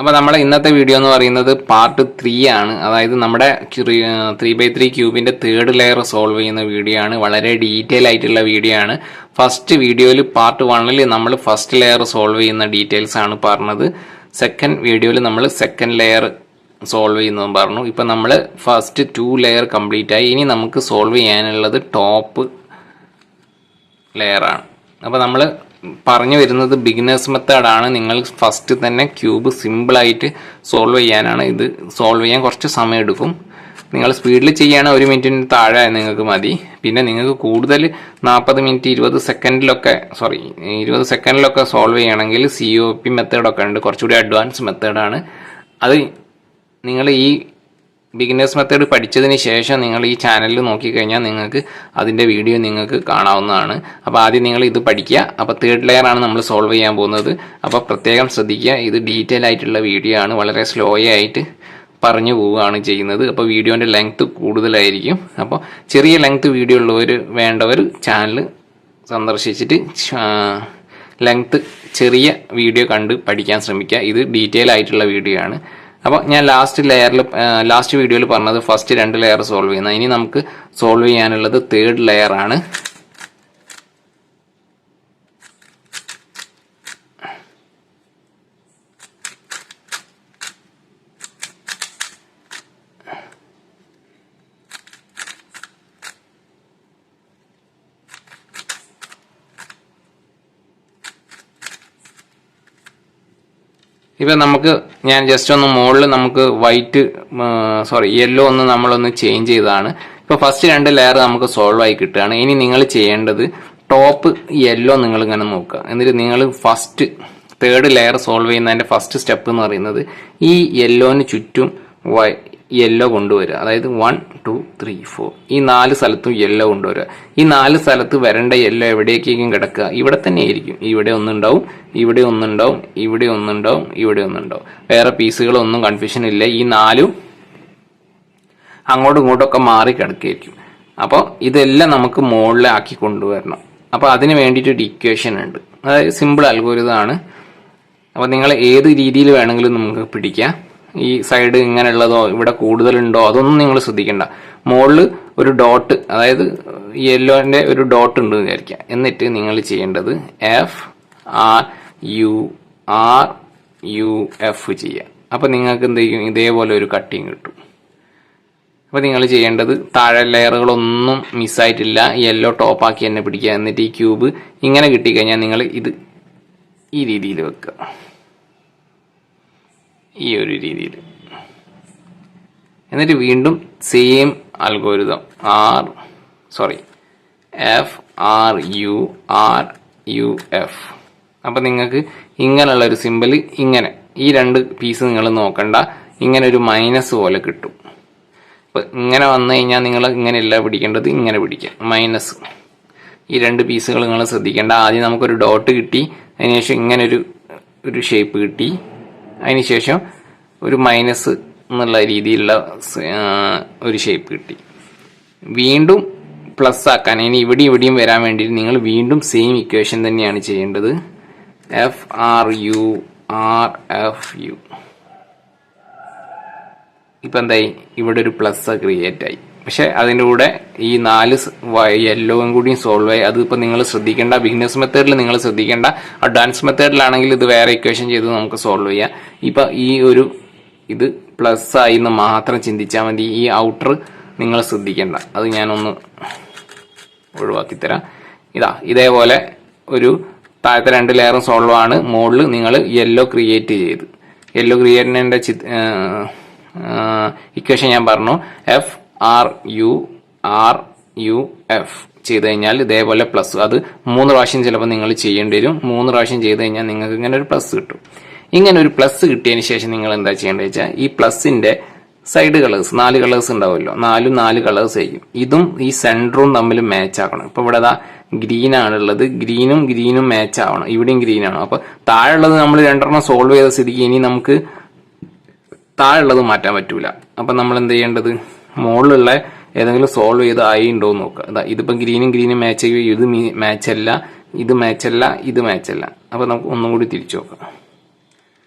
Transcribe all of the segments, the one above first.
അപ്പോൾ നമ്മുടെ ഇന്നത്തെ വീഡിയോ എന്ന് പറയുന്നത് പാർട്ട് ത്രീ ആണ്. അതായത് നമ്മുടെ ത്രീ ബൈ ത്രീ ക്യൂബിന്റെ തേർഡ് ലെയർ സോൾവ് ചെയ്യുന്ന വീഡിയോ ആണ്. വളരെ ഡീറ്റെയിൽ ആയിട്ടുള്ള വീഡിയോ ആണ്. ഫസ്റ്റ് വീഡിയോയിൽ പാർട്ട് വണ്ണിൽ നമ്മൾ ഫസ്റ്റ് ലെയർ സോൾവ് ചെയ്യുന്ന ഡീറ്റെയിൽസ് ആണ് പറഞ്ഞത്. സെക്കൻഡ് വീഡിയോയിൽ നമ്മൾ സെക്കൻഡ് ലെയർ സോൾവ് ചെയ്യുന്നതും പറഞ്ഞു. ഇപ്പം നമ്മൾ ഫസ്റ്റ് ടു ലെയർ കംപ്ലീറ്റ് ആയി. ഇനി നമുക്ക് സോൾവ് ചെയ്യാനുള്ളത് ടോപ്പ് ലെയറാണ് അപ്പോൾ നമ്മൾ പറഞ്ഞു വരുന്നത് ബിഗിനേഴ്സ് മെത്തേഡാണ് നിങ്ങൾ ഫസ്റ്റ് തന്നെ ക്യൂബ് സിമ്പിളായിട്ട് സോൾവ് ചെയ്യാനാണ് ഇത് സോൾവ് ചെയ്യാൻ കുറച്ച് സമയം എടുക്കും. നിങ്ങൾ സ്പീഡിൽ ചെയ്യുകയാണ് ഒരു മിനിറ്റിന് താഴെ നിങ്ങൾക്ക് മതി. പിന്നെ നിങ്ങൾക്ക് കൂടുതൽ നാൽപ്പത് മിനിറ്റ് ഇരുപത് സെക്കൻഡിലൊക്കെ സോറി ഇരുപത് സെക്കൻഡിലൊക്കെ സോൾവ് ചെയ്യണമെങ്കിൽ സി ഒ പി മെത്തേഡൊക്കെ ഉണ്ട്. കുറച്ചുകൂടി അഡ്വാൻസ് മെത്തേഡാണ് അത് നിങ്ങൾ ഈ ബിഗിനേഴ്സ് മെത്തേഡ് പഠിച്ചതിന് ശേഷം നിങ്ങൾ ഈ ചാനലിൽ നോക്കിക്കഴിഞ്ഞാൽ നിങ്ങൾക്ക് അതിന്റെ വീഡിയോ നിങ്ങൾക്ക് കാണാവുന്നതാണ്. അപ്പോൾ ആദ്യം നിങ്ങൾ ഇത് പഠിക്കുക. അപ്പോൾ തേർഡ് ലെയർ ആണ് നമ്മൾ സോൾവ് ചെയ്യാൻ പോകുന്നത്. അപ്പോൾ പ്രത്യേകം ശ്രദ്ധിക്കുക. ഇത് ഡീറ്റെയിൽ ആയിട്ടുള്ള വീഡിയോ ആണ്. വളരെ സ്ലോ ആയിട്ട് പറഞ്ഞു പോവുകയാണ് ചെയ്യുന്നത്. അപ്പോൾ വീഡിയോന്റെ ലെങ്ത്ത് കൂടുതലായിരിക്കും. അപ്പോൾ ചെറിയ ലെങ്ത്ത് വീഡിയോ ഉള്ളവർ വേണ്ടവർ ചാനൽ സന്ദർശിച്ചിട്ട് ലെങ്ത്ത് ചെറിയ വീഡിയോ കണ്ട് പഠിക്കാൻ ശ്രമിക്കുക. ഇത് ഡീറ്റെയിൽ ആയിട്ടുള്ള വീഡിയോ ആണ്. അപ്പോൾ ഞാൻ ലാസ്റ്റ് ലെയറിൽ ലാസ്റ്റ് വീഡിയോയിൽ പറഞ്ഞത് ഫസ്റ്റ് രണ്ട് ലെയർ സോൾവ് ചെയ്യുന്ന ഇനി നമുക്ക് സോൾവ് ചെയ്യാനുള്ളത് തേർഡ് ലെയർ ആണ്. ഇപ്പം നമുക്ക് ഞാൻ ജസ്റ്റ് ഒന്ന് മുകളിൽ നമുക്ക് വൈറ്റ് സോറി യെല്ലോ ഒന്ന് നമ്മളൊന്ന് ചേഞ്ച് ചെയ്തതാണ്. ഇപ്പോൾ ഫസ്റ്റ് രണ്ട് ലെയർ നമുക്ക് സോൾവ് ആയി കിട്ടുകയാണ്. ഇനി നിങ്ങൾ ചെയ്യേണ്ടത് ടോപ്പ് യെല്ലോ നിങ്ങൾ ഇങ്ങനെ നോക്കുക. എന്നിട്ട് നിങ്ങൾ ഫസ്റ്റ് തേർഡ് ലെയർ സോൾവ് ചെയ്യുന്നതിന്റെ ഫസ്റ്റ് സ്റ്റെപ്പ് എന്ന് പറയുന്നത് ഈ യെല്ലോന് ചുറ്റും വൈ യെല്ലോ കൊണ്ടുവരിക. അതായത് വൺ ടു ത്രീ ഫോർ ഈ നാല് സ്ഥലത്തും യെല്ലോ കൊണ്ടുവരിക. ഈ നാല് സ്ഥലത്ത് വരേണ്ട യെല്ലോ എവിടേക്കേക്കും കിടക്കുക. ഇവിടെ തന്നെ ആയിരിക്കും ഇവിടെ ഒന്നുണ്ടാവും ഇവിടെ ഒന്നുണ്ടാവും ഇവിടെ ഒന്നുണ്ടാവും ഇവിടെ ഒന്നുണ്ടാവും. വേറെ പീസുകളൊന്നും കൺഫ്യൂഷൻ ഇല്ല. ഈ നാലും അങ്ങോട്ടും ഇങ്ങോട്ടൊക്കെ മാറി കിടക്കുകയായിരിക്കും. അപ്പോൾ ഇതെല്ലാം നമുക്ക് മുകളിലാക്കി കൊണ്ടുവരണം. അപ്പോൾ അതിന് വേണ്ടിയിട്ട് ഒരു ഇക്വേഷൻ ഉണ്ട്. അതായത് സിമ്പിൾ അൽഗോരിതമാണ് അപ്പോൾ നിങ്ങൾ ഏത് രീതിയിൽ വേണമെങ്കിലും നമുക്ക് പിടിക്കാം. ഈ സൈഡ് ഇങ്ങനെയുള്ളതോ ഇവിടെ കൂടുതലുണ്ടോ അതൊന്നും നിങ്ങൾ ശ്രദ്ധിക്കേണ്ട. മുകളിൽ ഒരു ഡോട്ട് അതായത് യെല്ലോന്റെ ഒരു ഡോട്ട് ഉണ്ട് വിചാരിക്കുക. എന്നിട്ട് നിങ്ങൾ ചെയ്യേണ്ടത് F R U R U F ചെയ്യുക. അപ്പോൾ നിങ്ങൾക്ക് എന്ത് ചെയ്യും? ഇതേപോലെ ഒരു കട്ടിങ് കിട്ടും. അപ്പോൾ നിങ്ങൾ ചെയ്യേണ്ടത് താഴെ ലെയറുകളൊന്നും മിസ്സായിട്ടില്ല യെല്ലോ ടോപ്പാക്കി തന്നെ പിടിക്കുക. എന്നിട്ട് ഈ ക്യൂബ് ഇങ്ങനെ കിട്ടിക്കഴിഞ്ഞാൽ നിങ്ങൾ ഇത് ഈ രീതിയിൽ വെക്കുക. ഈ ഒരു രീതിയിൽ. എന്നിട്ട് വീണ്ടും same algorithm R sorry F R U R U F അപ്പം നിങ്ങൾക്ക് ഇങ്ങനെയുള്ള ഒരു സിമ്പിൾ ഇങ്ങനെ ഈ രണ്ട് പീസ് നിങ്ങൾ നോക്കണ്ട ഇങ്ങനെ ഒരു മൈനസ് പോലെ കിട്ടും. അപ്പം ഇങ്ങനെ വന്നു കഴിഞ്ഞാൽ നിങ്ങൾ ഇങ്ങനെയല്ല പിടിക്കേണ്ടത് ഇങ്ങനെ പിടിക്കുക മൈനസ് ഈ രണ്ട് പീസുകൾ നിങ്ങൾ ശ്രദ്ധിക്കേണ്ട. ആദ്യം നമുക്കൊരു ഡോട്ട് കിട്ടി അതിനുശേഷം ഇങ്ങനെ ഒരു ഒരു ഷേപ്പ് കിട്ടി. അതിനുശേഷം ഒരു മൈനസ് എന്നുള്ള രീതിയിലുള്ള ഒരു ഷേപ്പ് കിട്ടി. വീണ്ടും പ്ലസ് ആക്കാൻ ഇനി ഇവിടെ ഇവിടെയും വരാൻ വേണ്ടിയിട്ട് നിങ്ങൾ വീണ്ടും സെയിം ഇക്വേഷൻ തന്നെയാണ് ചെയ്യേണ്ടത്. F R U R F U ഇപ്പം എന്തായി? ഇവിടെ ഒരു പ്ലസ് ക്രിയേറ്റ് ആയി. പക്ഷെ അതിന്റെ കൂടെ ഈ നാല് യെല്ലോയും കൂടിയും സോൾവ് ആയി. അതിപ്പോൾ നിങ്ങൾ ശ്രദ്ധിക്കേണ്ട ബിഗിനേഴ്സ് മെത്തേഡിൽ നിങ്ങൾ ശ്രദ്ധിക്കേണ്ട അഡ്വാൻസ് മെത്തേഡിലാണെങ്കിൽ ഇത് വേറെ ഇക്വേഷൻ ചെയ്ത് നമുക്ക് സോൾവ് ചെയ്യാം. ഇപ്പം ഈ ഒരു ഇത് പ്ലസ് ആയി എന്ന് മാത്രം ചിന്തിച്ചാൽ മതി. ഈ ഔട്ടർ നിങ്ങൾ ശ്രദ്ധിക്കേണ്ട. അത് ഞാനൊന്ന് ഒഴിവാക്കി തരാം ഇതാ ഇതേപോലെ ഒരു താഴത്തെ രണ്ട് ലെയറും സോൾവ് ആണ്. മുകളിൽ നിങ്ങൾ യെല്ലോ ക്രിയേറ്റ് ചെയ്ത്. യെല്ലോ ക്രിയേറ്റിന്റെ ഇക്വേഷൻ ഞാൻ പറഞ്ഞു. F R U R U F ചെയ്ത് കഴിഞ്ഞാൽ ഇതേപോലെ പ്ലസ് അത് മൂന്ന് പ്രാവശ്യം ചിലപ്പോൾ നിങ്ങൾ ചെയ്യേണ്ടി വരും. മൂന്ന് പ്രാവശ്യം ചെയ്ത് കഴിഞ്ഞാൽ നിങ്ങൾക്ക് ഇങ്ങനെ ഒരു പ്ലസ് കിട്ടും. ഇങ്ങനെ ഒരു പ്ലസ് കിട്ടിയതിന് ശേഷം നിങ്ങൾ എന്താ ചെയ്യേണ്ടത് വെച്ചാൽ ഈ പ്ലസിന്റെ സൈഡ് കളേഴ്സ് നാല് കളേഴ്സ് ഉണ്ടാവുമല്ലോ. നാലും നാല് കളേഴ്സ് ആയിരിക്കും ഇതും ഈ സെന്ററും തമ്മിൽ മാച്ച് ആക്കണം. ഇപ്പൊ ഇവിടെ ദാ ഗ്രീൻ ആണുള്ളത് ഗ്രീനും ഗ്രീനും മാച്ച് ആവണം. ഇവിടെയും ഗ്രീൻ ആണ്. അപ്പൊ താഴെയുള്ളത് നമ്മൾ രണ്ടെണ്ണം സോൾവ് ചെയ്ത സ്ഥിതിക്ക് ഇനി നമുക്ക് താഴെയുള്ളത് മാറ്റാൻ പറ്റൂല. അപ്പൊ നമ്മൾ എന്ത് ചെയ്യേണ്ടത്? മുകളിലുള്ള ഏതെങ്കിലും സോൾവ് ചെയ്ത് ആയി ഉണ്ടോ എന്ന് നോക്കുക. അതാ ഇതിപ്പോൾ ഗ്രീനും ഗ്രീനും മാച്ച് ചെയ്യുക. ഇത് മാച്ച് അല്ല. ഇത് മാച്ച് അല്ല. ഇത് മാച്ച് അല്ല. അപ്പോൾ നമുക്ക് ഒന്നും കൂടി തിരിച്ചു നോക്കാം.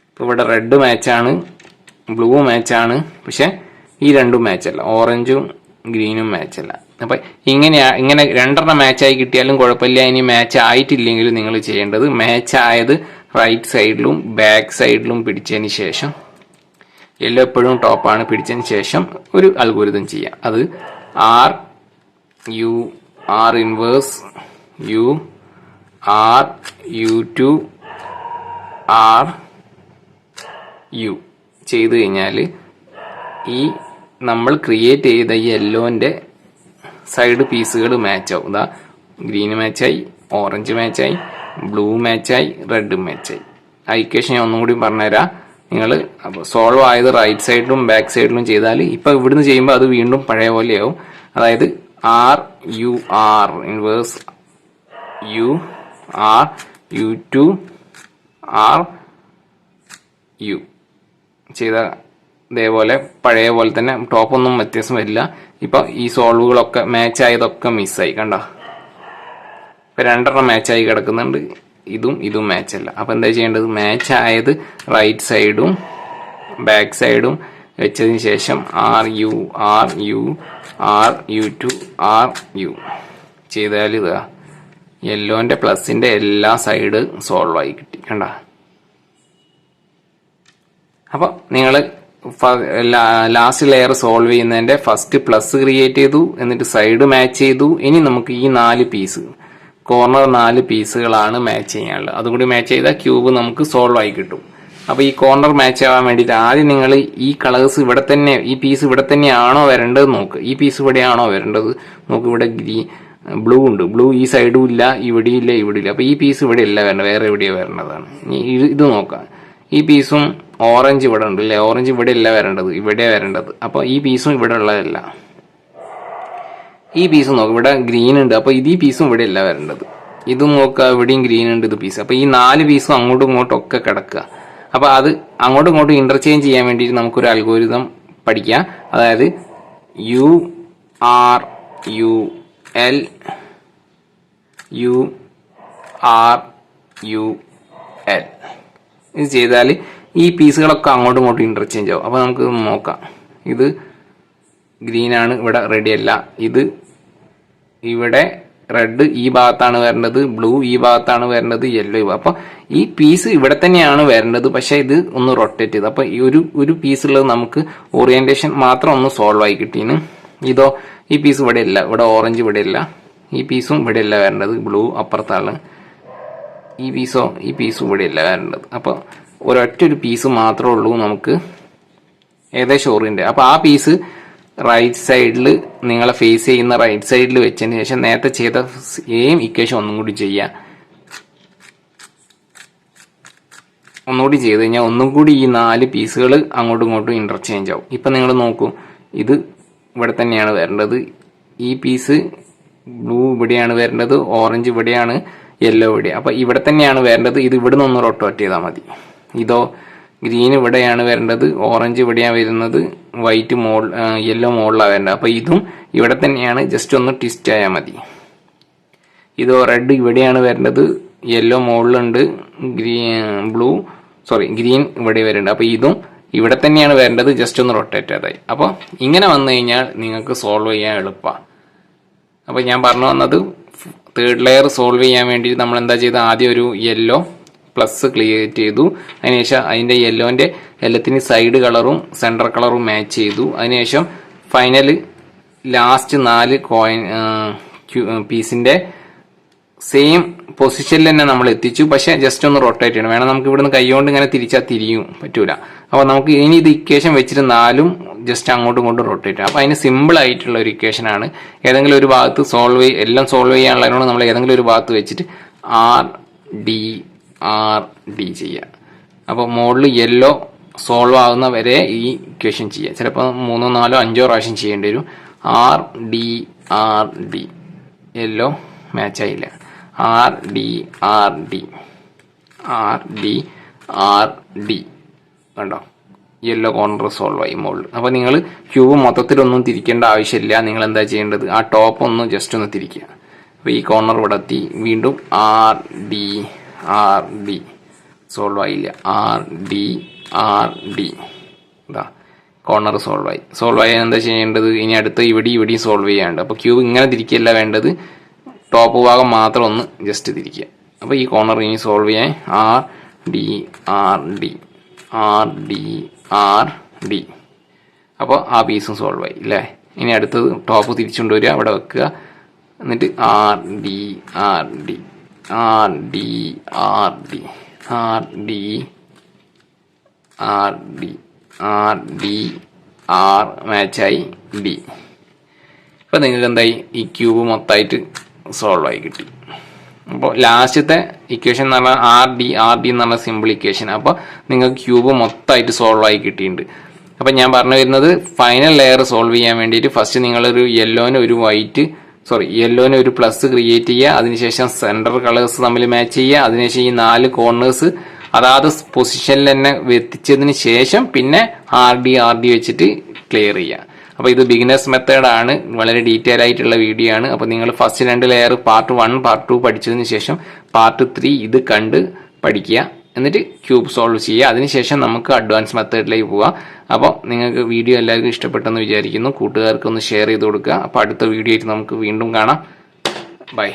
ഇപ്പോൾ ഇവിടെ റെഡ് മാച്ചാണ് ബ്ലൂ മാച്ചാണ് പക്ഷേ ഈ രണ്ടും മാച്ചല്ല ഓറഞ്ചും ഗ്രീനും മാച്ചല്ല അപ്പം ഇങ്ങനെയാ ഇങ്ങനെ രണ്ടെണ്ണം മാച്ചായി കിട്ടിയാലും കുഴപ്പമില്ല. ഇനി മാച്ച് ആയിട്ടില്ലെങ്കിൽ നിങ്ങൾ ചെയ്യേണ്ടത് മാച്ച് ആയത് റൈറ്റ് സൈഡിലും ബാക്ക് സൈഡിലും പിടിച്ചതിന് ശേഷം യെല്ലോ എപ്പോഴും ടോപ്പാണ് പിടിച്ചതിന് ശേഷം ഒരു അൽഗോരിതം ചെയ്യാം. അത് R U R inverse U R U two R U ചെയ്തു കഴിഞ്ഞാൽ ഈ നമ്മൾ ക്രിയേറ്റ് ചെയ്ത ഈ യെല്ലോന്റെ സൈഡ് പീസുകൾ മാച്ച് ആവും. ഇതാ ഗ്രീൻ മാച്ചായി ഓറഞ്ച് മാച്ചായി ബ്ലൂ മാച്ചായി റെഡ് മാച്ചായി ആ ഇക്വേഷൻ ഞാൻ ഒന്നും കൂടി പറഞ്ഞുതരാം. നിങ്ങൾ സോൾവ് ആയത് റൈറ്റ് സൈഡിലും ബാക്ക് സൈഡിലും ചെയ്താൽ ഇപ്പം ഇവിടുന്ന് ചെയ്യുമ്പോൾ അത് വീണ്ടും പഴയ പോലെയാവും. അതായത് R U R inverse U R U two R U ചെയ്ത ഇതേപോലെ പഴയ പോലെ തന്നെ ടോപ്പൊന്നും വ്യത്യാസം വരില്ല. ഇപ്പൊ ഈ സോൾവുകളൊക്കെ മാച്ച് ആയതൊക്കെ മിസ്സായി കണ്ട? ഇപ്പൊ രണ്ടെണ്ണം മാച്ചായി കിടക്കുന്നുണ്ട്. ഇതും ഇതും മാച്ച് അല്ല. അപ്പൊ എന്താ ചെയ്യേണ്ടത്? മാച്ച് ആയത് റൈറ്റ് സൈഡും ബാക്ക് സൈഡും വെച്ചതിന് ശേഷം R U R U R U two R U ചെയ്താൽ ഇതാ യെല്ലോന്റെ പ്ലസിന്റെ എല്ലാ സൈഡ് സോൾവ് ആയി കിട്ടി. കണ്ട? അപ്പൊ നിങ്ങൾ ലാസ്റ്റ് ലെയർ സോൾവ് ചെയ്യുന്നതിന്റെ ഫസ്റ്റ് പ്ലസ് ക്രിയേറ്റ് ചെയ്തു എന്നിട്ട് സൈഡ് മാച്ച് ചെയ്തു. ഇനി നമുക്ക് ഈ നാല് പീസ് കോർണർ നാല് പീസുകളാണ് മാച്ച് ചെയ്യാനുള്ളത്. അതുകൂടി മാച്ച് ചെയ്താൽ ക്യൂബ് നമുക്ക് സോൾവ് ആയി കിട്ടും. അപ്പോൾ ഈ കോർണർ മാച്ച് ആവാൻ വേണ്ടിയിട്ട് ആദ്യം നിങ്ങൾ ഈ കളേഴ്സ് ഇവിടെ തന്നെ ഈ പീസ് ഇവിടെ തന്നെയാണോ വരേണ്ടത് നോക്ക്. ഈ പീസ് ഇവിടെയാണോ വരേണ്ടത് നോക്ക്. ഇവിടെ ഗ്രീ ബ്ലൂ ഉണ്ട്. ബ്ലൂ ഈ സൈഡും ഇല്ല ഇവിടെ ഇല്ല ഇവിടെ ഇല്ല. അപ്പോൾ ഈ പീസ് ഇവിടെ ഇല്ല വരേണ്ടത് വേറെ എവിടെയോ വരേണ്ടതാണ്. ഇത് ഇത് നോക്കാം. ഈ പീസും ഓറഞ്ച് ഇവിടെ ഉണ്ട് അല്ലേ ഓറഞ്ച് ഇവിടെ ഇല്ല വരേണ്ടത് ഇവിടെ വരേണ്ടത്. അപ്പോൾ ഈ പീസും ഇവിടെ ഉള്ളതല്ല. ഈ പീസ് നോക്കുക ഇവിടെ ഗ്രീൻ ഉണ്ട്. അപ്പൊ ഇത് ഈ പീസും ഇവിടെ അല്ല വരേണ്ടത്. ഇതും നോക്കുക ഇവിടെയും ഗ്രീൻ ഉണ്ട് ഇത് പീസ് അപ്പൊ ഈ നാല് പീസും അങ്ങോട്ടും ഇങ്ങോട്ടും ഒക്കെ കിടക്കുക. അപ്പൊ അത് അങ്ങോട്ടും ഇങ്ങോട്ടും ഇന്റർചേഞ്ച് ചെയ്യാൻ വേണ്ടിയിട്ട് നമുക്കൊരു അൽഗോരിതം പഠിക്കാം. അതായത് U R U L U R U L ഇത് ചെയ്താൽ ഈ പീസുകളൊക്കെ അങ്ങോട്ടും ഇങ്ങോട്ടും ഇന്റർചേഞ്ച് ആവും. അപ്പോൾ നമുക്ക് നോക്കാം. ഇത് ഗ്രീൻ ആണ് ഇവിടെ റെഡി അല്ല. ഇത് ഇവിടെ റെഡ് ഈ ഭാഗത്താണ് വരേണ്ടത് ബ്ലൂ ഈ ഭാഗത്താണ് വരേണ്ടത് യെല്ലോ അപ്പൊ ഈ പീസ് ഇവിടെ തന്നെയാണ് വരേണ്ടത് പക്ഷെ ഇത് ഒന്ന് റൊട്ടേറ്റ് ചെയ്ത്. അപ്പൊ ഈ ഒരു ഒരു പീസുള്ളത് നമുക്ക് ഓറിയന്റേഷൻ മാത്രം ഒന്ന് സോൾവ് ആയി കിട്ടീന്. ഇതോ ഈ പീസ് ഇവിടെ ഇല്ല ഇവിടെ ഓറഞ്ച് ഇവിടെ ഇല്ല ഈ പീസും ഇവിടെ ഇല്ല വരേണ്ടത് ബ്ലൂ അപ്പുറത്താണ്. ഈ പീസോ ഈ പീസും ഇവിടെ ഇല്ല വരേണ്ടത്. അപ്പൊ ഒരൊറ്റ ഒരു പീസ് മാത്രമേ ഉള്ളൂ നമുക്ക് ഏകദേശം ഓറിയന്റ് അപ്പൊ ആ പീസ് റൈറ്റ് സൈഡിൽ നിങ്ങളെ ഫേസ് ചെയ്യുന്ന റൈറ്റ് സൈഡിൽ വെച്ചതിന് ശേഷം നേരത്തെ ചെയ്ത സെയിം ഇക്വേഷൻ ഒന്നും കൂടി ചെയ്യാം. ഒന്നുകൂടി ചെയ്ത് കഴിഞ്ഞാൽ ഒന്നും കൂടി ഈ നാല് പീസുകൾ അങ്ങോട്ടും ഇങ്ങോട്ടും ഇന്റർചേഞ്ച് ആവും. ഇപ്പം നിങ്ങൾ നോക്കൂ ഇത് ഇവിടെ തന്നെയാണ് വരേണ്ടത്. ഈ പീസ് ബ്ലൂ ഇവിടെയാണ് വരേണ്ടത് ഓറഞ്ച് ഇവിടെയാണ് യെല്ലോ ഇവിടെ അപ്പോൾ ഇവിടെ തന്നെയാണ് വരേണ്ടത്. ഇത് ഇവിടെ നിന്ന് റൊട്ടേറ്റ് ചെയ്താൽ മതി. ഇതോ ഗ്രീൻ ഇവിടെയാണ് വരേണ്ടത് ഓറഞ്ച് ഇവിടെയാണ് വരുന്നത് വൈറ്റ് മോൾ യെല്ലോ മോളിലാണ് വരേണ്ടത്. അപ്പോൾ ഇതും ഇവിടെ തന്നെയാണ് ജസ്റ്റ് ഒന്ന് ട്വിസ്റ്റ് ആയാൽ മതി. ഇത് റെഡ് ഇവിടെയാണ് വരേണ്ടത് യെല്ലോ മുകളിലുണ്ട് ഗ്രീൻ ബ്ലൂ സോറി ഗ്രീൻ ഇവിടെ വരുന്നുണ്ട് അപ്പോൾ ഇതും ഇവിടെ തന്നെയാണ് വരേണ്ടത് ജസ്റ്റ് ഒന്ന് റൊട്ടേറ്റ് ചെയ്തായി അപ്പോൾ ഇങ്ങനെ വന്നു കഴിഞ്ഞാൽ നിങ്ങൾക്ക് സോൾവ് ചെയ്യാൻ എളുപ്പമാണ് അപ്പോൾ ഞാൻ പറഞ്ഞു വന്നത് തേർഡ് ലെയർ സോൾവ് ചെയ്യാൻ വേണ്ടി നമ്മൾ എന്താ ചെയ്തത്? ആദ്യം ഒരു യെല്ലോ പ്ലസ് ക്രിയേറ്റ് ചെയ്തു. അതിനുശേഷം അതിന്റെ യെല്ലോന്റെ എല്ലാത്തിന് സൈഡ് കളറും സെന്റർ കളറും മാച്ച് ചെയ്തു. അതിനുശേഷം ഫൈനൽ ലാസ്റ്റ് നാല് കോയിൻ പീസിന്റെ സെയിം പൊസിഷനിൽ തന്നെ നമ്മൾ എത്തിച്ചു. പക്ഷേ ജസ്റ്റ് ഒന്ന് റൊട്ടേറ്റ് ചെയ്യണം. വേണം നമുക്ക് ഇവിടുന്ന് കൈകൊണ്ട് ഇങ്ങനെ തിരിച്ചാൽ തിരിയും. പറ്റൂല. അപ്പോൾ നമുക്ക് ഇനി ഇത് ഇക്വേഷൻ വെച്ചിട്ട് നാലും ജസ്റ്റ് അങ്ങോട്ടും ഇങ്ങോട്ടും റൊട്ടേറ്റ് ചെയ്യണം. അപ്പോൾ അതിന് സിമ്പിൾ ആയിട്ടുള്ള ഒരു ഇക്വേഷൻ ആണ്. ഏതെങ്കിലും ഒരു ഭാഗത്ത് സോൾവ് എല്ലാം സോൾവ് ചെയ്യാനുള്ളതിനോട് നമ്മൾ ഏതെങ്കിലും ഒരു ഭാഗത്ത് വെച്ചിട്ട് ആർ ഡി ആർ ഡി ചെയ്യുക. അപ്പോൾ മോഡിൽ യെല്ലോ സോൾവ് ആകുന്ന വരെ ഈ ഇക്വേഷൻ ചെയ്യുക. ചിലപ്പോൾ മൂന്നോ നാലോ അഞ്ചോ പ്രാവശ്യം ചെയ്യേണ്ടി വരും. R D R D yellow match ആയില്ല. R D R D R D R D കണ്ടോ? യെല്ലോ കോർണർ സോൾവ് ആയി മുകളിൽ അപ്പോൾ നിങ്ങൾ ക്യൂബ് മൊത്തത്തിലൊന്നും തിരിക്കേണ്ട ആവശ്യമില്ല. നിങ്ങൾ എന്താ ചെയ്യേണ്ടത്? ആ ടോപ്പ് ഒന്ന് ജസ്റ്റ് ഒന്ന് തിരിക്കുക. അപ്പോൾ ഈ കോർണർ ഇവിടെ എത്തി. വീണ്ടും R D R D solve ആയില്ല. ആർ ഡി ആർ ഡി ഇതാ കോർണർ സോൾവ് ആയി. സോൾവ് ആയാൽ എന്താ ചെയ്യേണ്ടത്? ഇനി അടുത്ത ഇവിടെ ഇവിടെയും സോൾവ് ചെയ്യാണ്ട് അപ്പോൾ ക്യൂബ് ഇങ്ങനെ തിരിക്കുകയല്ല വേണ്ടത്. ടോപ്പ് ഭാഗം മാത്രം ഒന്ന് ജസ്റ്റ് തിരിക്കുക. അപ്പോൾ ഈ കോർണർ ഇനി സോൾവ് ചെയ്യാൻ R D R D R D R D അപ്പോൾ ആ പീസും സോൾവ് ആയി അല്ലേ ഇനി അടുത്തത് ടോപ്പ് തിരിച്ചുകൊണ്ടുവരിക അവിടെ വെക്കുക. എന്നിട്ട് R D R D R D R D R D R D R D R മാച്ചായി D ഇപ്പം നിങ്ങൾക്ക് എന്തായി? ഈ ക്യൂബ് മൊത്തമായിട്ട് സോൾവ് ആയി കിട്ടി. അപ്പോൾ ലാസ്റ്റത്തെ ഇക്വേഷൻ എന്ന് പറഞ്ഞാൽ ആർ ഡി ആർ ഡി എന്ന് പറഞ്ഞ സിമ്പിൾ ഇക്വേഷൻ അപ്പോൾ നിങ്ങൾക്ക് ക്യൂബ് മൊത്തമായിട്ട് സോൾവ് ആയി കിട്ടിയിട്ടുണ്ട്. അപ്പം ഞാൻ പറഞ്ഞു വരുന്നത് ഫൈനൽ ലെയർ സോൾവ് ചെയ്യാൻ വേണ്ടിയിട്ട് ഫസ്റ്റ് നിങ്ങളൊരു യെല്ലോന് ഒരു വൈറ്റ് സോറി യെല്ലോന് ഒരു പ്ലസ് ക്രിയേറ്റ് ചെയ്യുക അതിനുശേഷം സെന്റർ കളേഴ്സ് തമ്മിൽ മാച്ച് ചെയ്യുക അതിനുശേഷം ഈ നാല് കോർണേഴ്സ് അതാത് പൊസിഷനിൽ തന്നെ എത്തിച്ചതിന് ശേഷം പിന്നെ ആർ ഡി ആർ ഡി വെച്ചിട്ട് ക്ലിയർ ചെയ്യുക. അപ്പോൾ ഇത് ബിഗിനേഴ്സ് മെത്തേഡാണ് വളരെ ഡീറ്റെയിൽ ആയിട്ടുള്ള വീഡിയോ ആണ്. അപ്പോൾ നിങ്ങൾ ഫസ്റ്റ് രണ്ട് layer part one part two പഠിച്ചതിന് ശേഷം പാർട്ട് ത്രീ ഇത് കണ്ട് പഠിക്കുക. എന്നിട്ട് ക്യൂബ് സോൾവ് ചെയ്യുക. അതിനുശേഷം നമുക്ക് അഡ്വാൻസ് മെത്തേഡിലേക്ക് പോവാം. അപ്പോൾ നിങ്ങൾക്ക് വീഡിയോ എല്ലാവർക്കും ഇഷ്ടപ്പെട്ടെന്ന് വിചാരിക്കുന്നു. കൂട്ടുകാർക്ക് ഒന്ന് ഷെയർ ചെയ്ത് കൊടുക്കുക. അപ്പോൾ അടുത്ത വീഡിയോ ആയിട്ട് നമുക്ക് വീണ്ടും കാണാം. ബൈ